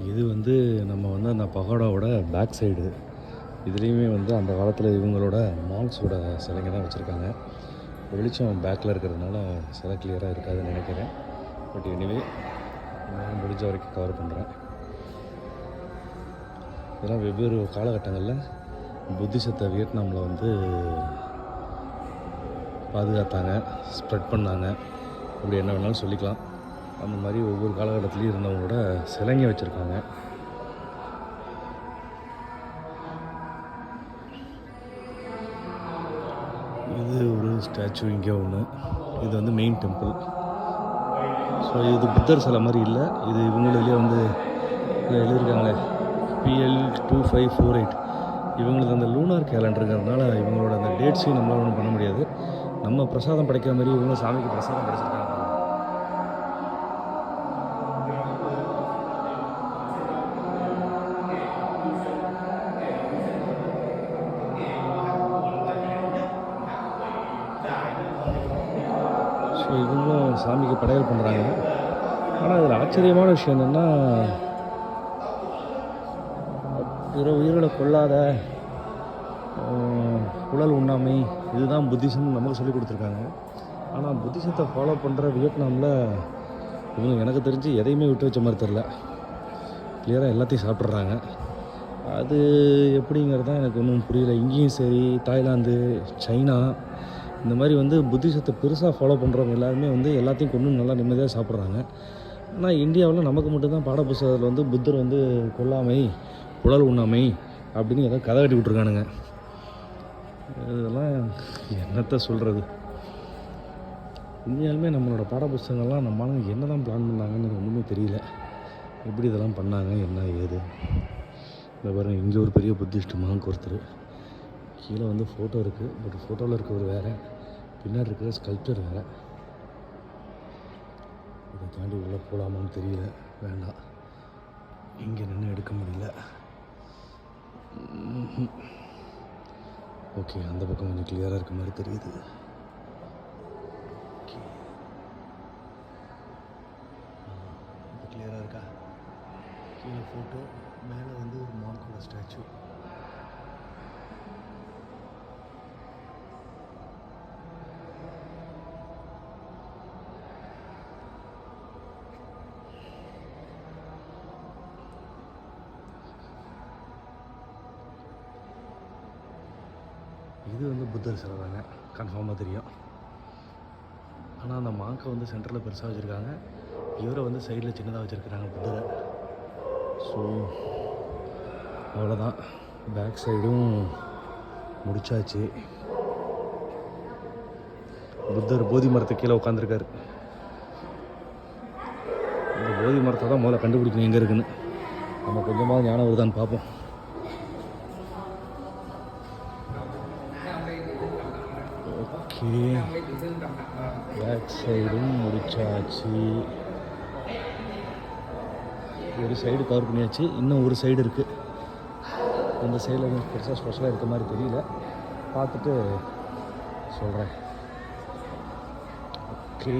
இது வந்து நம்ம வந்து அந்த பகோடாவோட பேக் சைடு இதுலேயுமே வந்து அந்த காலத்தில் இவங்களோட மால்ஸோட சிலைங்க தான் வச்சுருக்காங்க. வெளிச்சம் பேக்கில் இருக்கிறதுனால சிலை கிளியராக இருக்காதுன்னு நினைக்கிறேன். பட் எனிவே நான் முடிஞ்ச வரைக்கும் கவர் பண்ணுறேன் இதெல்லாம் வெவ்வேறு காலகட்டங்களில் புத்திசத்தை வியட்நாமில் வந்து பாதுகாத்தாங்க ஸ்ப்ரெட் பண்ணாங்க. அப்படி என்ன வேணாலும் சொல்லிக்கலாம். அந்த மாதிரி ஒவ்வொரு காலகட்டத்துலேயும் இருந்தவங்களோட சிலைங்க வச்சுருக்காங்க. இது ஒரு ஸ்டாச்சு இங்கே ஒன்று இது வந்து மெயின் டெம்பிள் ஸோ இது புத்தர் சிலை மாதிரி இல்லை. இது இவங்களிலே வந்து எழுதியிருக்காங்களே PL two five four eight இவங்களுக்கு அந்த லூனார் கேலண்டருங்கிறதுனால இவங்களோட அந்த டேட்ஸையும் நம்மளால் ஒன்றும் பண்ண முடியாது. நம்ம பிரசாதம் படைக்கிற மாதிரி இவங்க சாமிக்கு பிரசாதம் படைச்சிருக்காங்க. ஸோ இவங்களும் சாமிக்கு படையல் பண்ணுறாங்க ஆனால் அதில் ஆச்சரியமான விஷயம் என்னென்னா பிற உயிர்களை கொல்லாத குழல் உடல் உண்ணாமை இதுதான் புத்திசம் நமக்கு சொல்லி கொடுத்துருக்காங்க. ஆனால் புத்திசத்தை ஃபாலோ பண்ணுற வியட்நாமில் இவங்க எனக்கு தெரிஞ்சு எதையுமே விட்டு வச்ச மாதிரி தெரில கிளியராக எல்லாத்தையும் சாப்பிட்றாங்க அது எப்படிங்கிறது தான் எனக்கு ஒன்றும் புரியல. இங்கேயும் சரி தாய்லாந்து சைனா இந்த மாதிரி வந்து புத்திசத்தை பெருசாக ஃபாலோ பண்ணுறவங்க எல்லாருமே வந்து எல்லாத்தையும் கொண்டு நல்லா நிம்மதியாக சாப்பிட்றாங்க. ஆனால் இந்தியாவில் நமக்கு மட்டும்தான் பாடப்புஸ்தகத்தில் வந்து புத்தர் வந்து கொல்லாமை உடல் உண்ணாமை அப்படின்னு ஏதோ கதை கட்டி விட்ருக்கானுங்க இதெல்லாம் என்னத்த சொல்கிறது உண்மையாலுமே நம்மளோட பாடப்புஸ்தகங்கள்லாம் நம்மளால என்ன தான் பிளான் பண்ணாங்கன்னு எனக்கு ஒன்றுமே தெரியல. எப்படி இதெல்லாம் பண்ணாங்க என்ன ஏது? இந்த பாருங்க இங்கே ஒரு பெரிய புத்திஸ்ட் மாங்க் ஒருத்தர். கீழே வந்து ஃபோட்டோ இருக்குது பட் ஃபோட்டோவில் இருக்கிறவர் வேறு. பின்னாடி இருக்கிற ஸ்கல்ப்சர் வேறு. இதை தாண்டி உள்ளே போகலாமான்னு தெரியல. வேண்டாம். இங்கே நின்று எடுக்க முடியல. ஓகே அந்த பக்கம் கொஞ்சம் கிளியராக இருக்க மாதிரி தெரியுது. ஓகே கிளியராக இருக்கா? கீழே ஃபோட்டோ மேலே வந்து ஒரு மான்கோட ஸ்டாச்சு இது வந்து புத்தர் சிலை தாங்க கன்ஃபார்மாக தெரியும். ஆனால் அந்த மாங்கை வந்து சென்டரில் பெருசாக வச்சுருக்காங்க. இவரை வந்து சைடில் சின்னதாக வச்சுருக்குறாங்க புத்தரை. ஸோ அவ்வளோதான் பேக் சைடும் முடிச்சாச்சு. புத்தர் போதி மரத்தை கீழே உட்காந்துருக்காரு இந்த போதி மரத்தை தான் முதல்ல கண்டுபிடிக்கணும் எங்கே இருக்குன்னு. நம்ம கொஞ்சமாக ஞானம் வருதான்னு பார்ப்போம். முடிச்சாச்சு பேக் சைடும் முடிச்சாச்சு. ஒரு சைடு கவர் பண்ணியாச்சு. இன்னும் ஒரு சைடு இருக்குது இந்த சைடில் எதுவும் பெருசாக ஸ்பெஷலாக இருக்க மாதிரி தெரியல. பார்த்துட்டு சொல்கிறேன் ஓகே